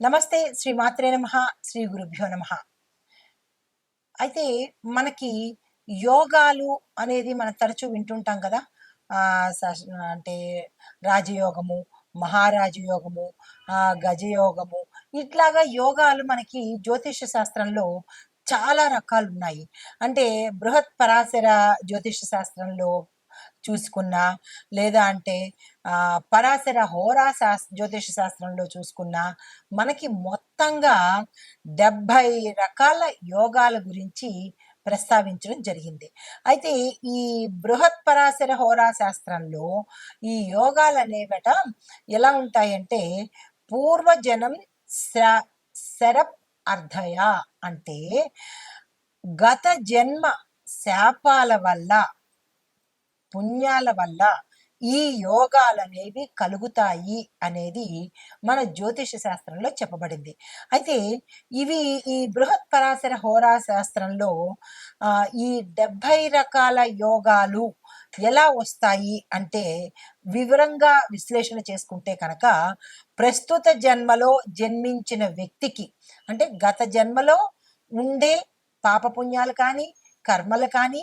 నమస్తే శ్రీ మాత్రే నమ శ్రీ గురుభ్యో నమ. అయితే మనకి యోగాలు అనేది మనం తరచూ వింటుంటాం కదా. అంటే రాజయోగము మహారాజయోగము గజయోగము ఇట్లాగా యోగాలు మనకి జ్యోతిష శాస్త్రంలో చాలా రకాలు ఉన్నాయి అంటే బృహత్ పరాశర జ్యోతిష శాస్త్రంలో చూసుకున్నా లేదా అంటే పరాశర హోరా శాస్ జ్యోతిష శాస్త్రంలో చూసుకున్నా మనకి మొత్తంగా డెబ్భై రకాల యోగాల గురించి ప్రస్తావించడం జరిగింది. అయితే ఈ బృహత్ పరాశర హోరా శాస్త్రంలో ఈ యోగాలు అనేవట ఎలా ఉంటాయంటే పూర్వజనం శ శరప్ అర్ధయ అంటే గత జన్మ శాపాల వల్ల పుణ్యాల వల్ల ఈ యోగాలు అనేవి కలుగుతాయి అనేది మన జ్యోతిష శాస్త్రంలో చెప్పబడింది. అయితే ఇవి ఈ బృహత్ పరాశర హోరా శాస్త్రంలో ఈ డెబ్భై రకాల యోగాలు ఎలా వస్తాయి అంటే వివరంగా విశ్లేషణ చేసుకుంటే కనుక ప్రస్తుత జన్మలో జన్మించిన వ్యక్తికి అంటే గత జన్మలో ఉండే పాపపుణ్యాలు కానీ కర్మలు కానీ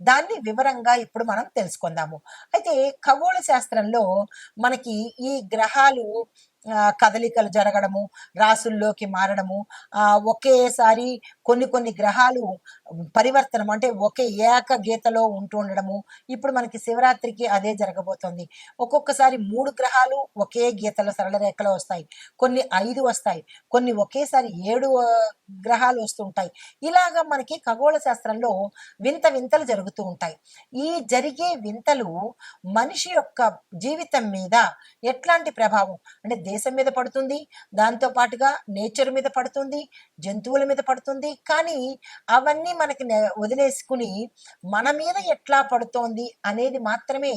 దాన్ని వివరంగా ఇప్పుడు మనం తెలుసుకుందాము. అయితే ఖగోళ శాస్త్రంలో మనకి ఈ గ్రహాలు ఆ, కదలికలు జరగడము రాసుల్లోకి మారడము ఆ, ఒకేసారి కొన్ని కొన్ని గ్రహాలు పరివర్తనం అంటే ఒకే ఏక గీతలో ఉంటూ ఉండడము. ఇప్పుడు మనకి శివరాత్రికి అదే జరగబోతోంది. ఒక్కొక్కసారి మూడు గ్రహాలు ఒకే గీతలో సరళ రేఖలో వస్తాయి. కొన్ని ఐదు వస్తాయి. కొన్ని ఒకేసారి ఏడు గ్రహాలు వస్తుంటాయి ఇలాగా మనకి ఖగోళ శాస్త్రంలో వింత వింతలు జరుగుతూ ఉంటాయి. ఈ జరిగే వింతలు మనిషి యొక్క జీవితం మీద ఎట్లాంటి ప్రభావం? అంటే దేశం మీద పడుతుంది దాంతో పాటుగా నేచర్ మీద పడుతుంది జంతువుల మీద పడుతుంది. కానీ అవన్నీ మనకి నె- వదిలేసుకుని మన మీద ఎట్లా పడుతోంది అనేది మాత్రమే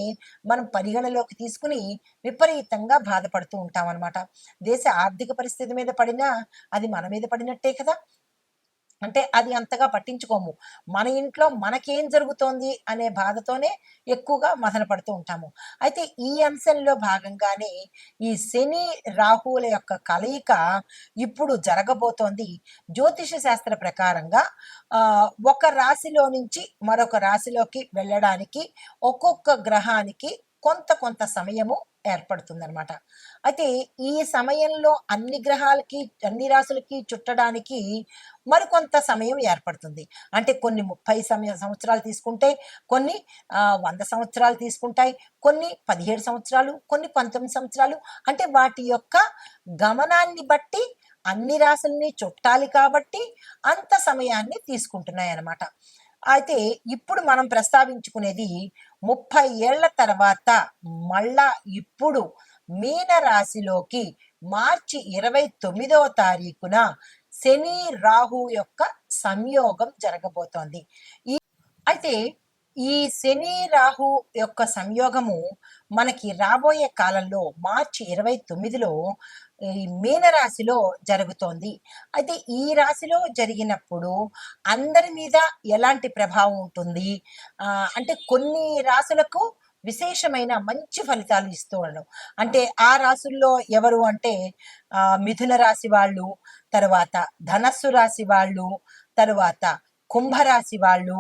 మనం పరిగణలోకి తీసుకుని విపరీతంగా బాధపడుతూ ఉంటాం అనమాట దేశ ఆర్థిక పరిస్థితి మీద పడినా అది మన మీద పడినట్టే కదా. అంటే అది అంతగా పట్టించుకోము. మన ఇంట్లో మనకేం జరుగుతోంది అనే బాధతోనే ఎక్కువగా మదన పడుతూ ఉంటాము. అయితే ఈ అంశంలో భాగంగానే ఈ శని రాహువుల యొక్క కలయిక ఇప్పుడు జరగబోతోంది. జ్యోతిష శాస్త్ర ప్రకారంగా ఒక రాశిలో నుంచి మరొక రాశిలోకి వెళ్ళడానికి ఒక్కొక్క గ్రహానికి కొంత కొంత సమయము ఏర్పడుతుందన్నమాట. అయితే ఈ సమయంలో అన్ని గ్రహాలకి అన్ని రాశులకి చుట్టడానికి మరికొంత సమయం ఏర్పడుతుంది. అంటే కొన్ని ముప్పై సమయ సంవత్సరాలు తీసుకుంటే కొన్ని వంద సంవత్సరాలు తీసుకుంటాయి కొన్ని పదిహేడు సంవత్సరాలు కొన్ని పంతొమ్మిది సంవత్సరాలు. అంటే వాటి యొక్క గమనాన్ని బట్టి అన్ని రాశుల్ని చుట్టాలి కాబట్టి అంత సమయాన్ని తీసుకుంటున్నాయి అన్నమాట అయితే ఇప్పుడు మనం ప్రస్తావించుకునేది ముప్పై ఏళ్ళ తర్వాత మళ్ళా ఇప్పుడు మీన రాశిలోకి మార్చి ఇరవై తొమ్మిదవ తారీఖున శని రాహు యొక్క సంయోగం జరగబోతోంది. ఈ అయితే ఈ శని రాహు యొక్క సంయోగము మనకి రాబోయే కాలంలో మార్చి ఇరవై తొమ్మిదిలో మీనరాశిలో జరుగుతోంది. అయితే ఈ రాశిలో జరిగినప్పుడు అందరి మీద ఎలాంటి ప్రభావం ఉంటుంది? అంటే కొన్ని రాశులకు విశేషమైన మంచి ఫలితాలు ఇస్తూ ఉండడం. అంటే ఆ రాశుల్లో ఎవరు అంటే మిథున రాశి వాళ్ళు తర్వాత ధనస్సు రాశి వాళ్ళు తరువాత కుంభరాశి వాళ్ళు.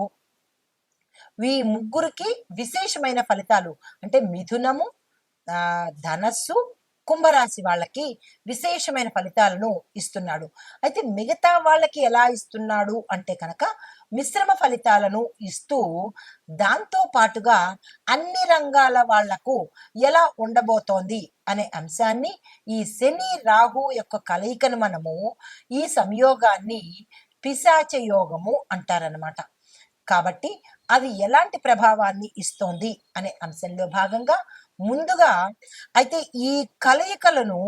ఈ ముగ్గురికి విశేషమైన ఫలితాలు అంటే మిథునము ధనస్సు కుంభరాశి వాళ్ళకి విశేషమైన ఫలితాలను ఇస్తున్నాడు. అయితే మిగతా వాళ్ళకి ఎలా ఇస్తున్నాడు అంటే కనుక మిశ్రమ ఫలితాలను ఇస్తూ దాంతో పాటుగా అన్ని రంగాల వాళ్ళకు ఎలా ఉండబోతోంది అనే అంశాన్ని ఈ శని రాహు యొక్క కలయికను మనము ఈ సంయోగాన్ని పిశాచ యోగము అంటారనమాట కాబట్టి అది ఎలాంటి ప్రభావాన్ని ఇస్తోంది అనే అంశంలో భాగంగా ముందుగా అయితే ఈ కలయికలను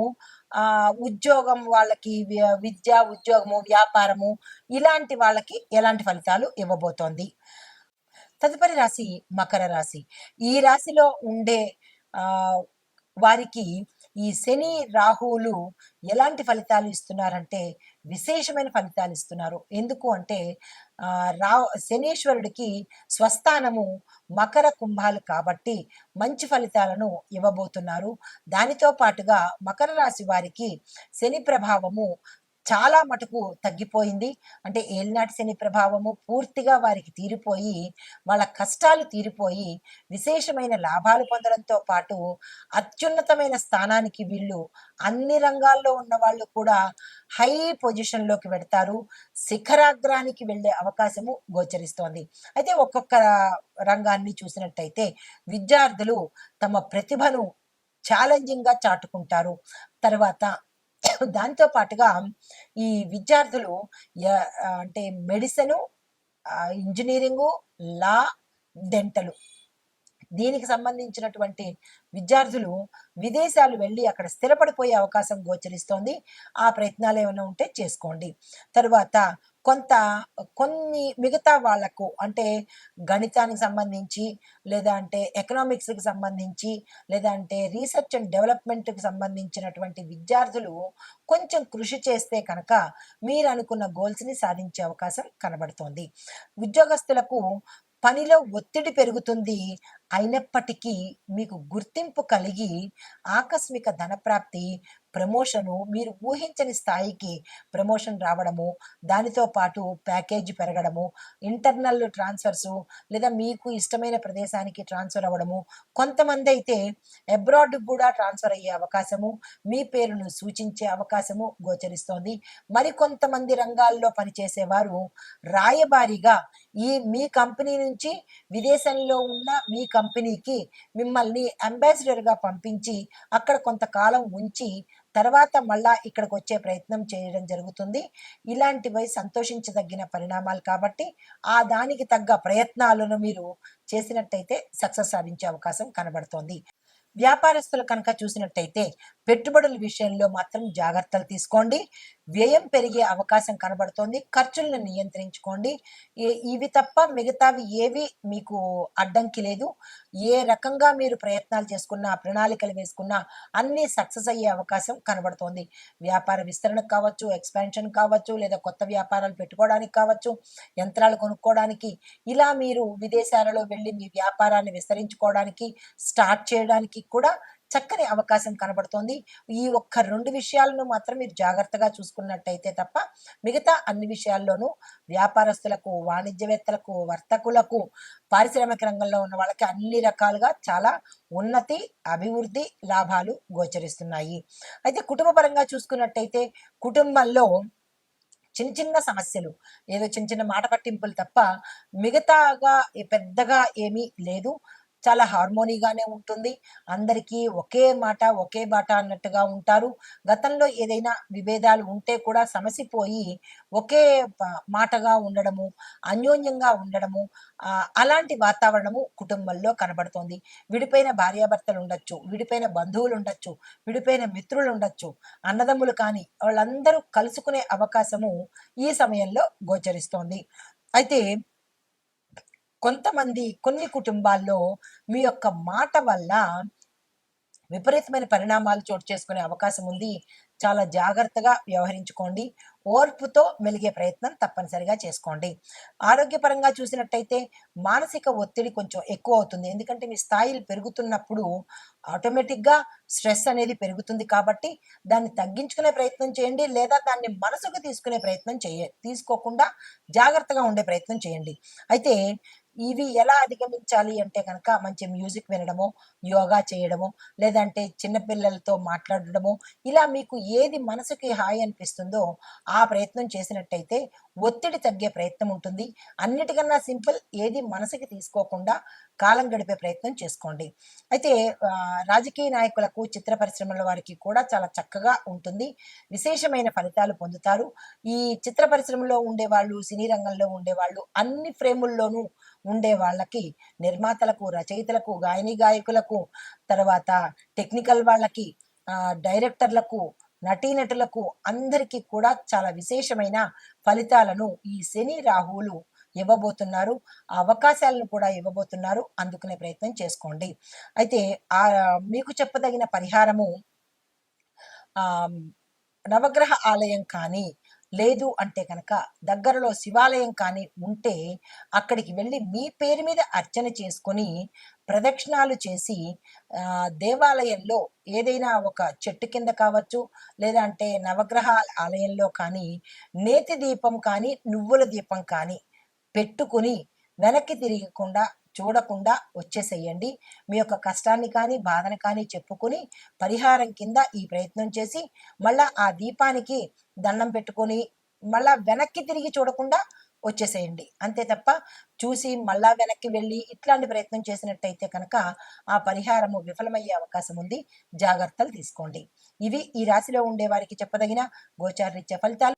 ఆ ఉద్యోగం వాళ్ళకి వి- విద్య ఉద్యోగము వ్యాపారము ఇలాంటి వాళ్ళకి ఎలాంటి ఫలితాలు ఇవ్వబోతోంది? తదుపరి రాశి మకర రాశి. ఈ రాశిలో ఉండే ఆ వారికి ఈ శని రాహువులు ఎలాంటి ఫలితాలు ఇస్తున్నారంటే విశేషమైన ఫలితాలు ఇస్తున్నారు. ఎందుకు అంటే ఆ, రా శనీశ్వరుడికి స్వస్థానము మకర కుంభాలు కాబట్టి మంచి ఫలితాలను ఇవ్వబోతున్నారు. దానితో పాటుగా మకర రాశి వారికి శని ప్రభావము చాలా మటుకు తగ్గిపోయింది. అంటే ఏలినాటి శని ప్రభావము పూర్తిగా వారికి తీరిపోయి వాళ్ళ కష్టాలు తీరిపోయి విశేషమైన లాభాలు పొందడంతో పాటు అత్యున్నతమైన స్థానానికి వీళ్ళు అన్ని రంగాల్లో ఉన్న వాళ్ళు కూడా హై పొజిషన్లోకి వెడతారు. శిఖరాగ్రానికి వెళ్ళే అవకాశము గోచరిస్తోంది. అయితే ఒక్కొక్క రంగాన్ని చూసినట్టయితే విద్యార్థులు తమ ప్రతిభను ఛాలెంజింగ్గా చాటుకుంటారు. తర్వాత దాంతో పాటుగా ఈ విద్యార్థులు య- అంటే మెడిసిన్ ఇంజనీరింగు లా డెంటలు. దీనికి సంబంధించినటువంటి విద్యార్థులు విదేశాలు వెళ్ళి అక్కడ స్థిరపడిపోయే అవకాశం గోచరిస్తోంది. ఆ ప్రయత్నాలు ఏమైనా ఉంటే చేసుకోండి. తరువాత కొంత కొన్ని మిగతా వాళ్ళకు అంటే గణితానికి సంబంధించి లేదా అంటే ఎకనామిక్స్కి సంబంధించి లేదా అంటే రీసెర్చ్ అండ్ డెవలప్మెంట్కి సంబంధించినటువంటి విద్యార్థులు కొంచెం కృషి చేస్తే కనుక మీరు అనుకున్న గోల్స్ని సాధించే అవకాశం కనబడుతోంది. ఉద్యోగస్తులకు పనిలో ఒత్తిడి పెరుగుతుంది అయినప్పటికీ మీకు గుర్తింపు కలిగి ఆకస్మిక ధనప్రాప్తి ప్రమోషను మీరు ఊహించని స్థాయికి ప్రమోషన్ రావడము దానితో పాటు ప్యాకేజ్ పెరగడము ఇంటర్నల్ ట్రాన్స్ఫర్స్ లేదా మీకు ఇష్టమైన ప్రదేశానికి ట్రాన్స్ఫర్ అవ్వడము కొంతమంది అయితే అబ్రాడ్ కూడా ట్రాన్స్ఫర్ అయ్యే అవకాశము మీ పేరును సూచించే అవకాశము గోచరిస్తోంది. మరికొంతమంది రంగాల్లో పనిచేసేవారు రాయబారిగా ఈ మీ కంపెనీ నుంచి విదేశంలో ఉన్న మీ కంపెనీకి మిమ్మల్ని అంబాసిడర్గా పంపించి అక్కడ కొంతకాలం ఉంచి తర్వాత మళ్ళా ఇక్కడికి వచ్చే ప్రయత్నం చేయడం జరుగుతుంది. ఇలాంటివై సంతోషించదగిన పరిణామాలు కాబట్టి ఆ దానికి తగ్గ ప్రయత్నాలను మీరు చేసినట్టయితే సక్సెస్ సాధించే అవకాశం కనబడుతోంది. వ్యాపారస్తులు కనుక చూసినట్టయితే పెట్టుబడుల విషయంలో మాత్రం జాగ్రత్తలు తీసుకోండి. వ్యయం పెరిగే అవకాశం కనబడుతోంది. ఖర్చులను నియంత్రించుకోండి. ఇవి తప్ప మిగతావి ఏవి మీకు అడ్డంకి లేదు. ఏ రకంగా మీరు ప్రయత్నాలు చేసుకున్నా ప్రణాళికలు వేసుకున్నా అన్నీ సక్సెస్ అయ్యే అవకాశం కనబడుతోంది. వ్యాపార విస్తరణకు కావచ్చు ఎక్స్పాన్షన్ కావచ్చు లేదా కొత్త వ్యాపారాలు పెట్టుకోవడానికి కావచ్చు యంత్రాలు కొనుక్కోవడానికి ఇలా మీరు విదేశాలలో వెళ్ళి మీ వ్యాపారాన్ని విస్తరించుకోవడానికి స్టార్ట్ చేయడానికి కూడా చక్కని అవకాశం కనబడుతోంది. ఈ ఒక్క రెండు విషయాలను మాత్రం మీరు జాగ్రత్తగా చూసుకున్నట్టయితే తప్ప మిగతా అన్ని విషయాల్లోనూ వ్యాపారస్తులకు వాణిజ్యవేత్తలకు వర్తకులకు పారిశ్రామిక రంగంలో ఉన్న వాళ్ళకి అన్ని రకాలుగా చాలా ఉన్నతి అభివృద్ధి లాభాలు గోచరిస్తున్నాయి. అయితే కుటుంబ పరంగా చూసుకున్నట్టయితే కుటుంబంలో చిన్న చిన్న సమస్యలు ఏదో చిన్న చిన్న మాట పట్టింపులు తప్ప మిగతాగా పెద్దగా ఏమీ లేదు. చాలా హార్మోనీగానే ఉంటుంది. అందరికీ ఒకే మాట ఒకే బాట అన్నట్టుగా ఉంటారు. గతంలో ఏదైనా విభేదాలు ఉంటే కూడా సమసిపోయి ఒకే మాటగా ఉండడము అన్యోన్యంగా ఉండడము అలాంటి వాతావరణము కుటుంబంలో కనబడుతోంది. విడిపోయిన భార్యాభర్తలు ఉండొచ్చు విడిపోయిన బంధువులు ఉండొచ్చు విడిపోయిన మిత్రులు ఉండొచ్చు అన్నదమ్ములు కానీ వాళ్ళందరూ కలుసుకునే అవకాశము ఈ సమయంలో గోచరిస్తోంది. అయితే కొంతమంది కొన్ని కుటుంబాల్లో మీ యొక్క మాట వల్ల విపరీతమైన పరిణామాలు చోటు చేసుకునే అవకాశం ఉంది. చాలా జాగ్రత్తగా వ్యవహరించుకోండి. ఓర్పుతో మెలిగే ప్రయత్నం తప్పనిసరిగా చేసుకోండి. ఆరోగ్యపరంగా చూసినట్టయితే మానసిక ఒత్తిడి కొంచెం ఎక్కువ అవుతుంది. ఎందుకంటే మీ స్థాయిలు పెరుగుతున్నప్పుడు ఆటోమేటిక్గా స్ట్రెస్ అనేది పెరుగుతుంది కాబట్టి దాన్ని తగ్గించుకునే ప్రయత్నం చేయండి. లేదా దాన్ని మనసుకు తీసుకునే ప్రయత్నం చేయ తీసుకోకుండా జాగ్రత్తగా ఉండే ప్రయత్నం చేయండి. అయితే ఇవి ఎలా అధిగమించాలి అంటే కనుక మంచి మ్యూజిక్ వినడము యోగా చేయడము లేదంటే చిన్నపిల్లలతో మాట్లాడడము ఇలా మీకు ఏది మనసుకి హాయి అనిపిస్తుందో ఆ ప్రయత్నం చేసినట్టయితే ఒత్తిడి తగ్గే ప్రయత్నం ఉంటుంది. అన్నిటికన్నా సింపుల్ ఏది మనసుకి తీసుకోకుండా కాలం గడిపే ప్రయత్నం చేసుకోండి. అయితే రాజకీయ నాయకులకు చిత్ర పరిశ్రమల వారికి కూడా చాలా చక్కగా ఉంటుంది. విశేషమైన ఫలితాలు పొందుతారు. ఈ చిత్ర పరిశ్రమలో ఉండేవాళ్ళు సినీ రంగంలో ఉండేవాళ్ళు అన్ని ఫ్రేముల్లోనూ ఉండే వాళ్ళకి నిర్మాతలకు రచయితలకు గాయని గాయకులకు తర్వాత టెక్నికల్ వాళ్ళకి డైరెక్టర్లకు నటీనటులకు అందరికీ కూడా చాలా విశేషమైన ఫలితాలను ఈ శని రాహువులు ఇవ్వబోతున్నారు. ఆ అవకాశాలను కూడా ఇవ్వబోతున్నారు. అందుకునే ప్రయత్నం చేసుకోండి. అయితే ఆ మీకు చెప్పదగిన పరిహారము ఆ నవగ్రహ ఆలయం కానీ లేదు అంటే కనుక దగ్గరలో శివాలయం కానీ ఉంటే అక్కడికి వెళ్ళి మీ పేరు మీద అర్చన చేసుకొని ప్రదక్షిణాలు చేసి దేవాలయంలో ఏదైనా ఒక చెట్టు కింద కావచ్చు లేదా అంటే నవగ్రహ ఆలయంలో కానీ నేతి దీపం కానీ నువ్వుల దీపం కానీ పెట్టుకుని వెనక్కి తిరగకుండా చూడకుండా వచ్చేసేయండి. మీ యొక్క కష్టాన్ని కానీ బాధను కానీ చెప్పుకొని పరిహారం కింద ఈ ప్రయత్నం చేసి మళ్ళా ఆ దీపానికి దండం పెట్టుకొని మళ్ళా వెనక్కి తిరిగి చూడకుండా వచ్చేసేయండి. అంతే తప్ప చూసి మళ్ళా వెనక్కి వెళ్ళి ఇట్లాంటి ప్రయత్నం చేసినట్టయితే కనుక ఆ పరిహారము విఫలమయ్యే అవకాశం ఉంది. జాగ్రత్తలు తీసుకోండి. ఇవి ఈ రాశిలో ఉండే వారికి చెప్పదగిన గోచారరీత్యా ఫలితాలు.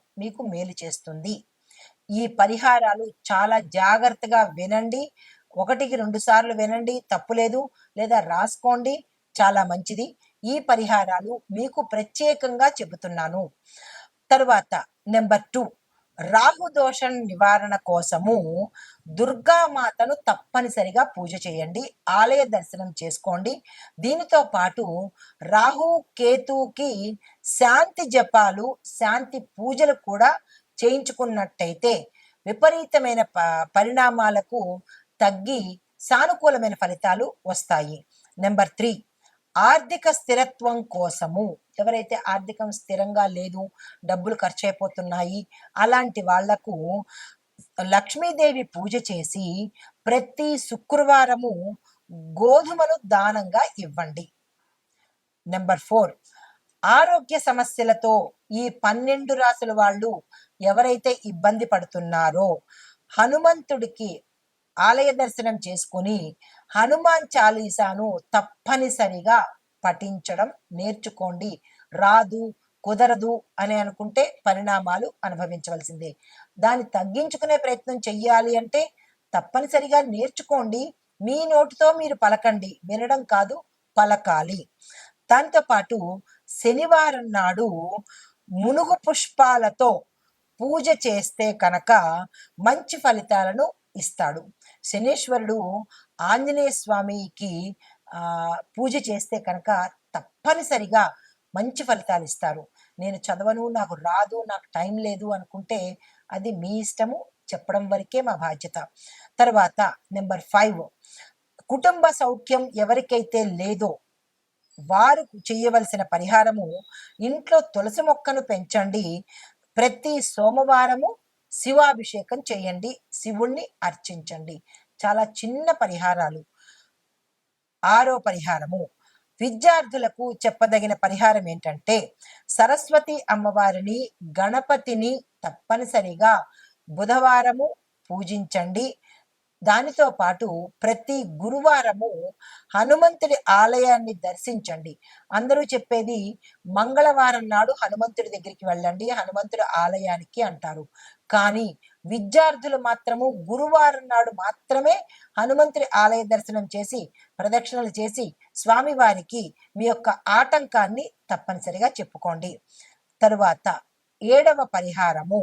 మీకు మేలు చేస్తుంది. ఈ పరిహారాలు చాలా జాగ్రత్తగా వినండి. ఒకటికి రెండు సార్లు వినండి తప్పులేదు లేదా రాసుకోండి చాలా మంచిది. ఈ పరిహారాలు మీకు ప్రత్యేకంగా చెబుతున్నాను. తరువాత నెంబర్ టూ. రాహు దోషం నివారణ కోసము దుర్గామాతను తప్పనిసరిగా పూజ చేయండి ఆలయ దర్శనం చేసుకోండి. దీనితో పాటు రాహు కేతుకి శాంతి జపాలు శాంతి పూజలు కూడా చేయించుకున్నట్టయితే విపరీతమైన ప పరిణామాలకు తగ్గి సానుకూలమైన ఫలితాలు వస్తాయి. నెంబర్ త్రీ ఆర్థిక స్థిరత్వం కోసము. ఎవరైతే ఆర్థికం స్థిరంగా లేదు డబ్బులు ఖర్చు అయిపోతున్నాయి అలాంటి వాళ్ళకు లక్ష్మీదేవి పూజ చేసి ప్రతి శుక్రవారము గోధుమను దానంగా ఇవ్వండి. Number four. ఆరోగ్య సమస్యలతో ఈ పన్నెండు రాసుల వాళ్ళు ఎవరైతే ఇబ్బంది పడుతున్నారో హనుమంతుడికి ఆలయ దర్శనం చేసుకుని హనుమాన్ చాలీసాను తప్పనిసరిగా పఠించడం నేర్చుకోండి. రాదు కుదరదు అని అనుకుంటే పరిణామాలు అనుభవించవలసిందే. దాన్ని తగ్గించుకునే ప్రయత్నం చెయ్యాలి అంటే తప్పనిసరిగా నేర్చుకోండి. మీ నోటితో మీరు పలకండి. వినడం కాదు పలకాలి. దాంతో పాటు శనివారం నాడు మునుగు పుష్పాలతో పూజ చేస్తే కనుక మంచి ఫలితాలను ఇస్తాడు. శనీశ్వరుడు ఆంజనేయ స్వామికి పూజ చేస్తే కనుక తప్పనిసరిగా మంచి ఫలితాలు ఇస్తారు. నేను చదవను నాకు రాదు నాకు టైం లేదు అనుకుంటే అది మీ ఇష్టము చెప్పడం వరకే మా బాధ్యత. తర్వాత నెంబర్ ఫైవ్ కుటుంబ సౌఖ్యం ఎవరికైతే లేదో వారు చేయవలసిన పరిహారము ఇంట్లో తులసి మొక్కను పెంచండి. ప్రతి సోమవారము శివాభిషేకం చేయండి శివుణ్ణి అర్చించండి. చాలా చిన్న పరిహారాలు. ఆరో పరిహారము. విద్యార్థులకు చెప్పదగిన పరిహారం ఏంటంటే సరస్వతి అమ్మవారిని గణపతిని తప్పనిసరిగా బుధవారము పూజించండి. దానితో పాటు ప్రతి గురువారము హనుమంతుడి ఆలయాన్ని దర్శించండి. అందరూ చెప్పేది మంగళవారం నాడు హనుమంతుడి దగ్గరికి వెళ్ళండి హనుమంతుడి ఆలయానికి అంటారు. కానీ విద్యార్థులు మాత్రము గురువారం నాడు మాత్రమే హనుమంతుడి ఆలయ దర్శనం చేసి ప్రదక్షిణలు చేసి స్వామివారికి మీ యొక్క ఆటంకాన్ని తప్పనిసరిగా చెప్పుకోండి. తరువాత ఏడవ పరిహారము.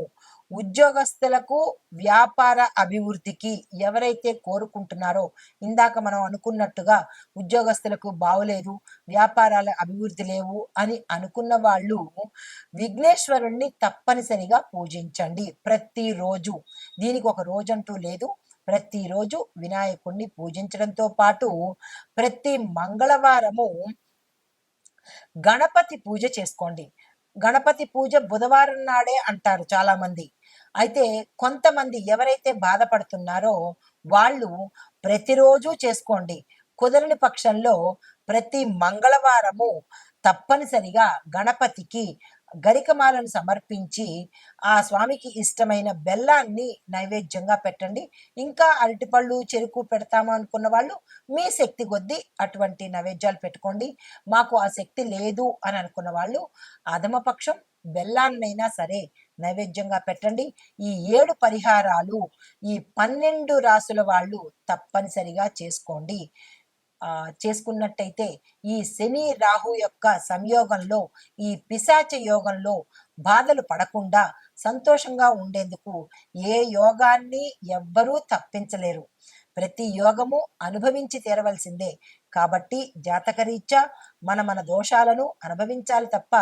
ఉద్యోగస్తులకు వ్యాపార అభివృద్ధికి ఎవరైతే కోరుకుంటున్నారో ఇందాక మనం అనుకున్నట్టుగా ఉద్యోగస్తులకు బాగోలేదు వ్యాపారాల అభివృద్ధి లేవు అని అనుకున్న వాళ్ళు విఘ్నేశ్వరుణ్ణి తప్పనిసరిగా పూజించండి. ప్రతిరోజు దీనికి ఒక రోజంటూ లేదు. ప్రతిరోజు వినాయకుణ్ణి పూజించడంతో పాటు ప్రతి మంగళవారము గణపతి పూజ చేసుకోండి. గణపతి పూజ బుధవారం నాడే అంటారు చాలా మంది అయితే కొంతమంది ఎవరైతే బాధపడుతున్నారో వాళ్ళు ప్రతిరోజు చేసుకోండి. కుదరని పక్షంలో ప్రతి మంగళవారము తప్పనిసరిగా గణపతికి గరికమాలను సమర్పించి ఆ స్వామికి ఇష్టమైన బెల్లాన్ని నైవేద్యంగా పెట్టండి. ఇంకా అరటిపళ్ళు చెరుకు పెడతాము అనుకున్న వాళ్ళు మీ శక్తి కొద్దీ అటువంటి నైవేద్యాలు పెట్టుకోండి. మాకు ఆ శక్తి లేదు అని అనుకున్న వాళ్ళు అధమపక్షం బెల్లాన్నైనా సరే నైవేద్యంగా పెట్టండి. ఈ ఏడు పరిహారాలు ఈ పన్నెండు రాసుల వాళ్ళు తప్పనిసరిగా చేసుకోండి. చేసుకున్నట్టయితే ఈ శని రాహు యొక్క సంయోగంలో ఈ పిశాచ యోగంలో బాధలు పడకుండా సంతోషంగా ఉండేందుకు ఏ యోగాన్ని ఎవ్వరూ తప్పించలేరు. ప్రతి యోగము అనుభవించి తీరవలసిందే. కాబట్టి జాతకరీత్యా మన మన దోషాలను అనుభవించాలి తప్ప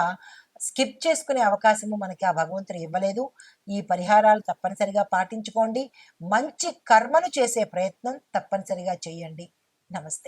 స్కిప్ చేసుకునే అవకాశము మనకి ఆ భగవంతుడు ఇవ్వలేదు. ఈ పరిహారాలు తప్పనిసరిగా పాటించుకోండి. మంచి కర్మను చేసే ప్రయత్నం తప్పనిసరిగా చేయండి. నమస్తే.